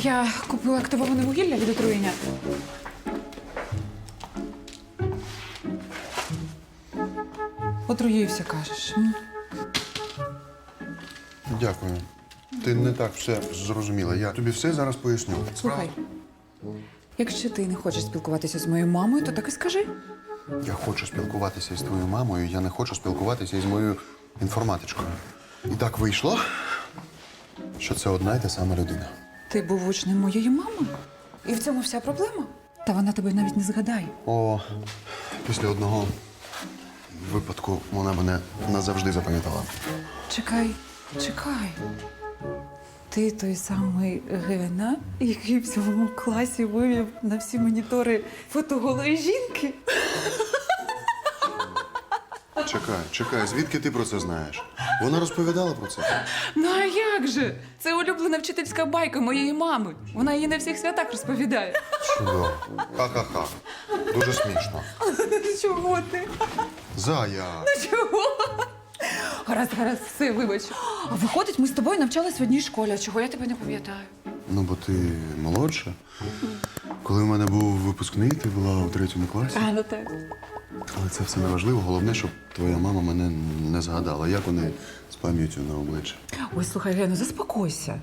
Я купила активоване вугілля від отруєння. Отруївся, кажеш. м? Дякую. Ти не так все зрозуміла. Я тобі все зараз поясню. Слухай, якщо ти не хочеш спілкуватися з моєю мамою, то так і скажи. Я хочу спілкуватися із твоєю мамою, я не хочу спілкуватися із моєю інформатичкою. І так вийшло, що це одна й та сама людина. Ти був учнем моєї мами. І в цьому вся проблема. Та вона тебе навіть не згадає. О, після одного випадку вона мене назавжди запам'ятала. Чекай, чекай. Ти той самий Гена, який в цьому класі вивів на всі монітори фото голої жінки. Чекай, чекай, звідки ти про це знаєш? Вона розповідала про це. Ну а як же? Це улюблена вчительська байка моєї мами. Вона її на всіх святах розповідає. Чудово. Ха-ха-ха. Дуже смішно. Чого ти? Зая. Чого? Гаразд, гаразд, все, вибач. А виходить, ми з тобою навчались в одній школі. А чого я тебе не пам'ятаю? Ну, бо ти молодша. Коли в мене був випускний, ти була у третьому класі. А, ну так. Але це все не важливо. Головне, щоб твоя мама мене не згадала. Як вони з пам'яттю на обличчя? Ой, слухай, Гена, заспокойся.